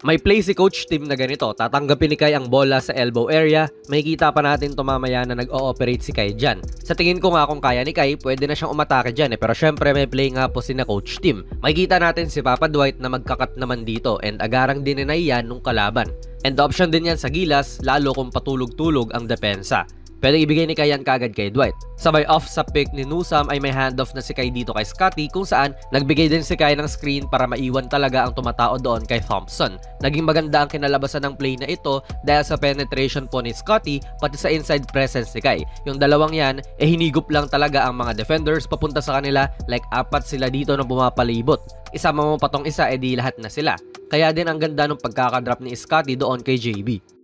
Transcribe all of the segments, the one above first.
May play si coach team na ganito. Tatanggapin ni Kai ang bola sa elbow area. Makikita pa natin to mamaya na nag-ooperate si Kai dyan. Sa tingin ko nga kung kaya ni Kai, pwede na siyang umatake dyan eh. Pero syempre may play nga po si na coach team. Makikita natin si Papa Dwight na magkakat naman dito and agarang dininay yan nung kalaban. And option din yan sa gilas lalo kung patulog-tulog ang depensa. Pwede ibigay ni Kai yan kagad kay Dwight. Sabay off sa pick ni Newsam ay may handoff na si Kai dito kay Scotty kung saan nagbigay din si Kai ng screen para maiwan talaga ang tumatao doon kay Thompson. Naging maganda ang kinalabasan ng play na ito dahil sa penetration po ni Scotty pati sa inside presence ni Kai. Yung dalawang yan, eh hinigop lang talaga ang mga defenders papunta sa kanila like apat sila dito na bumapalibot. Isama mo pa tong isa, edi lahat na sila. Kaya din ang ganda ng pagkakadrop ni Scotty doon kay JB.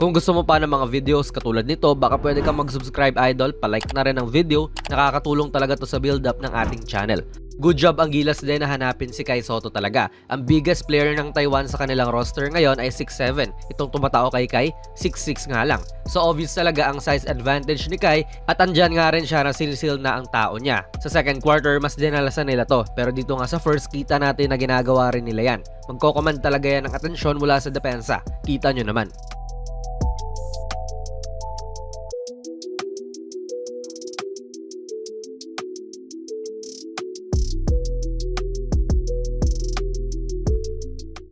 Kung gusto mo pa ng mga videos katulad nito, baka pwede kang mag-subscribe idol, palike na rin ang video, nakakatulong talaga to sa build up ng ating channel. Good job ang Gilas din na hanapin si Kai Soto talaga. Ang biggest player ng Taiwan sa kanilang roster ngayon ay 6'7". Itong tumatao kay Kai, 6'6 nga lang. So obvious talaga ang size advantage ni Kai at andyan nga rin siya na silsil na ang tao niya. Sa second quarter, mas dinalasan nila to. Pero dito nga sa first, kita natin na ginagawa rin nila yan. Magkocommand talaga yan ng atensyon mula sa depensa. Kita nyo naman.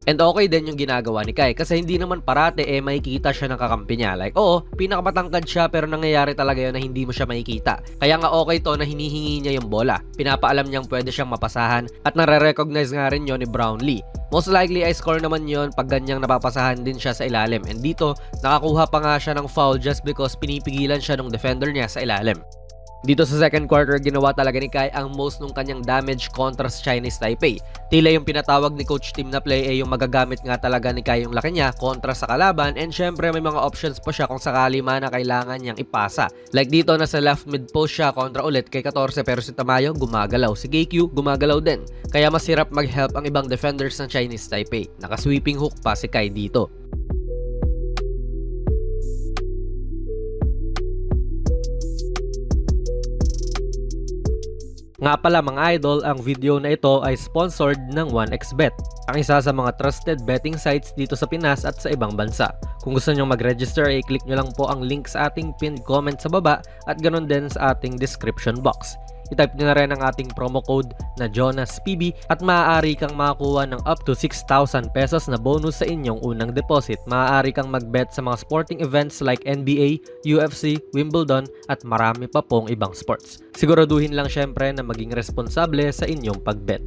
And okay din yung ginagawa ni Kai kasi hindi naman parate eh makikita siya ng kakampi niya. Like, oo, pinakamatangkad siya pero nangyayari talaga yun na hindi mo siya makikita. Kaya nga okay to na hinihingi niya yung bola. Pinapaalam niyang pwede siyang mapasahan at nare-recognize nga rin yon ni Brownlee. Most likely ay score naman yon pag ganyang napapasahan din siya sa ilalim. And dito, nakakuha pa nga siya ng foul just because pinipigilan siya ng defender niya sa ilalim. Dito sa second quarter, ginawa talaga ni Kai ang most nung kanyang damage kontra sa Chinese Taipei. Tila yung pinatawag ni coach team na play ay yung magagamit nga talaga ni Kai yung laki niya kontra sa kalaban and syempre may mga options pa siya kung sakali man na kailangan niyang ipasa. Like dito na sa left mid post siya kontra ulit kay 14 pero si Tamayo gumagalaw. Si KQ gumagalaw din. Kaya masirap mag-help ang ibang defenders ng Chinese Taipei. Naka-sweeping hook pa si Kai dito. Nga pala mga idol, ang video na ito ay sponsored ng 1xBet, ang isa sa mga trusted betting sites dito sa Pinas at sa ibang bansa. Kung gusto nyo mag-register, ay click nyo lang po ang link sa ating pinned comment sa baba at ganun din sa ating description box. I-type nyo na rin ang ating promo code na JonasPB at maaari kang makakuha ng up to 6,000 pesos na bonus sa inyong unang deposit. Maaari kang mag-bet sa mga sporting events like NBA, UFC, Wimbledon at marami pa pong ibang sports. Siguraduhin lang syempre na maging responsable sa inyong pag-bet.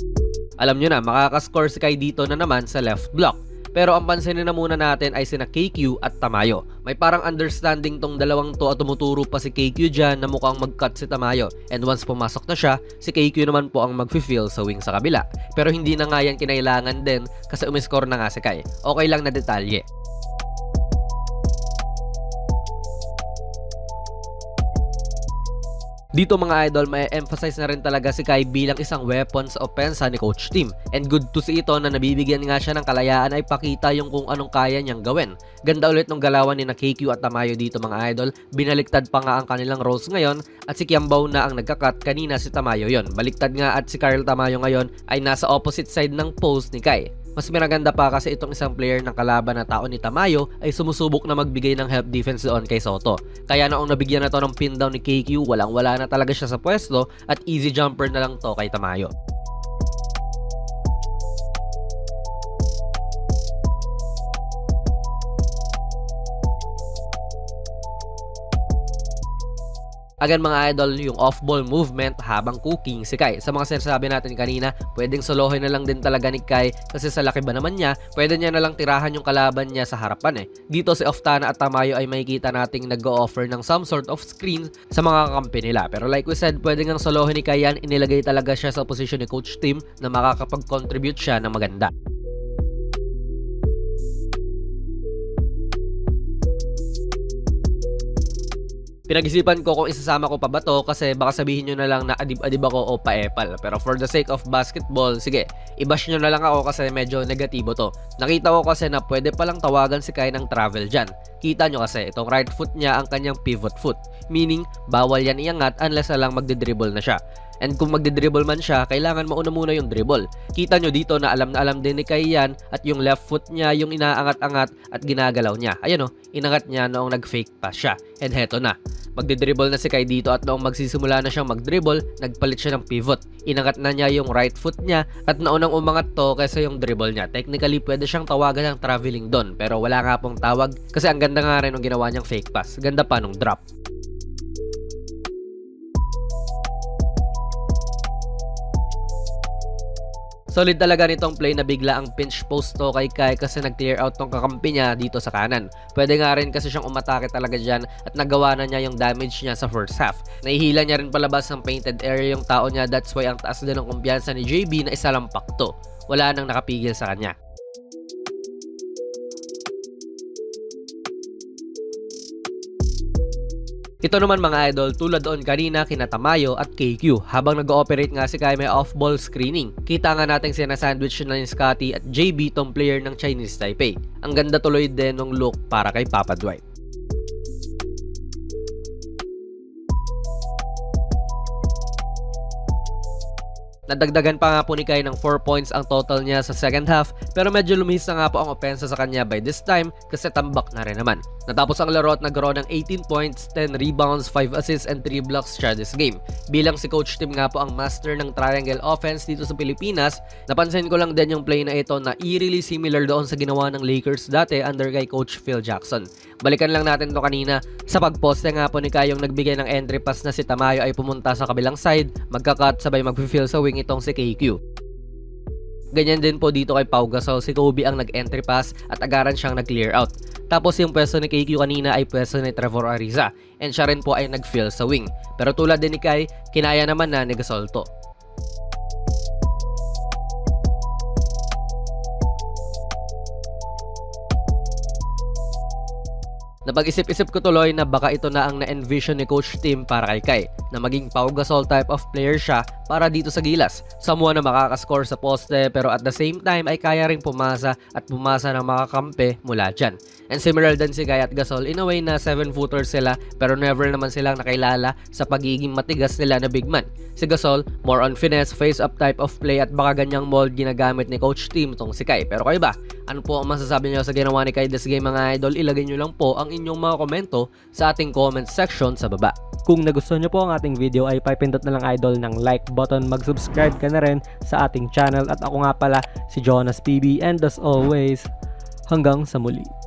Alam nyo na, makakascore si Kai dito na naman sa left block. Pero ang pansinin na muna natin ay sina KQ at Tamayo. May parang understanding tong dalawang to at tumuturo pa si KQ dyan na mukhang mag-cut si Tamayo. And once pumasok na siya, si KQ naman po ang mag-feel sa wing sa kabila. Pero hindi na nga yan kinailangan din kasi umiscore na nga si Kai. Okay lang na detalye. Dito mga idol, may emphasize na rin talaga si Kai bilang isang weapon sa opensa ni coach team. And good to see ito na nabibigyan nga siya ng kalayaan ay pakita yung kung anong kaya niyang gawin. Ganda ulit ng galawan ni na at Tamayo dito mga idol. Binaliktad pa nga ang kanilang roles ngayon at si Kiambaw na ang nagkakat kanina si Tamayo yon. Baliktad nga at si Carl Tamayo ngayon ay nasa opposite side ng post ni Kai. Mas minaganda pa kasi itong isang player ng kalaban na tao ni Tamayo ay sumusubok na magbigay ng help defense doon kay Soto. Kaya noong nabigyan na to ng pin down ni KQ, walang wala na talaga siya sa pwesto at easy jumper na lang to kay Tamayo. Again mga idol, yung off-ball movement habang cooking si Kai. Sa mga sinasabi natin kanina, pwedeng solohin na lang din talaga ni Kai kasi sa laki ba naman niya, pwede niya na lang tirahan yung kalaban niya sa harapan eh. Dito si Oftana at Tamayo ay makikita nating nag-o-offer ng some sort of screen sa mga kampi nila. Pero like we said, pwede ngang solohin ni Kai yan, inilagay talaga siya sa position ni Coach Tim na makakapag-contribute siya ng maganda. Pinag-isipan ko kung isasama ko pa ba to kasi baka sabihin nyo na lang na adib-adib ako o paepal. Pero for the sake of basketball, sige, ibash nyo na lang ako kasi medyo negatibo to. Nakita ko kasi na pwede palang tawagan si Kai ng travel dyan. Kita nyo kasi, itong right foot niya ang kanyang pivot foot. Meaning, bawal yan iangat unless na lang magdidribble na siya. And kung magdidribble man siya, kailangan mauna muna yung dribble. Kita nyo dito na alam na alam din ni Kai yan at yung left foot niya yung inaangat-angat at ginagalaw niya. Ayan o, inangat niya noong nag-fake pass siya. And heto na. Magdidribble na si Kai dito at noong magsisimula na siyang magdribble, nagpalit siya ng pivot. Inangat na niya yung right foot niya at naunang umangat to kaysa yung dribble niya. Technically, pwede siyang tawagan ng traveling doon pero wala nga pong tawag kasi ang ganda nga rin ng ginawa niyang fake pass. Ganda pa nung drop. Solid talaga nitong play na bigla ang pinch post to kay Kai kasi nag-clear out tong kakampi niya dito sa kanan. Pwede nga rin kasi siyang umatake talaga dyan at nagawa na niya yung damage niya sa first half. Nahihila niya rin palabas ng painted area yung tao niya that's why ang taas din ng kumpiyansa ni JB na isa lang pakto. Wala nang nakapigil sa kanya. Ito naman mga idol, tulad doon kanina kina Tamayo at KQ habang nag-ooperate nga si Kai may off-ball screening. Kita nga natin sina-sandwich na ni Scotty at JB tong player ng Chinese Taipei. Ang ganda tuloy din ng look para kay Papa Dwight. Nadagdagan pa nga po ni Kai ng 4 points ang total niya sa second half pero medyo lumihis na nga po ang opensa sa kanya by this time kasi tambak na rin naman. Natapos ang laro at nagkaroon ng 18 points, 10 rebounds, 5 assists and 3 blocks siya this game. Bilang si Coach Tim nga po ang master ng triangle offense dito sa Pilipinas, napansin ko lang din yung play na ito na eerily similar doon sa ginawa ng Lakers dati under kay Coach Phil Jackson. Balikan lang natin to kanina. Sa pagposte nga po ni Kai yung nagbigay ng entry pass na si Tamayo ay pumunta sa kabilang side, magkakat sabay mag-feel sa wing itong si KQ. Ganyan din po dito kay Pau Gasol, si Kobe ang nag-entry pass at agaran siyang nag-clear out. Tapos yung pwesto ni KQ kanina ay pwesto ni Trevor Ariza and siya rin po ay nag-fill sa wing. Pero tulad din ni Kai, kinaya naman na ni Gasol to. Napag-isip-isip ko tuloy na baka ito na ang na-envision ni Coach Tim para kay Kai na maging Pau Gasol type of player siya para dito sa Gilas. Someone na makakascore sa poste pero at the same time ay kaya ring pumasa at pumasa ng makakampi mula dyan. And similar din si Kai at Gasol in a way na 7-footers sila pero never naman silang nakilala sa pagiging matigas nila na big man. Si Gasol, more on finesse, face-up type of play at baka ganyang mold ginagamit ni Coach Tim tong si Kai. Pero kayo ba? Ano po ang masasabi nyo sa ginawa ni Kai this game mga idol? Ilagay nyo lang po ang inyong mga komento sa ating comment section sa baba. Kung nagustuhan nyo po ang ating video ay papindot na lang idol ng like button, mag-subscribe ka na rin sa ating channel at ako nga pala si Jonas PB and as always, hanggang sa muli.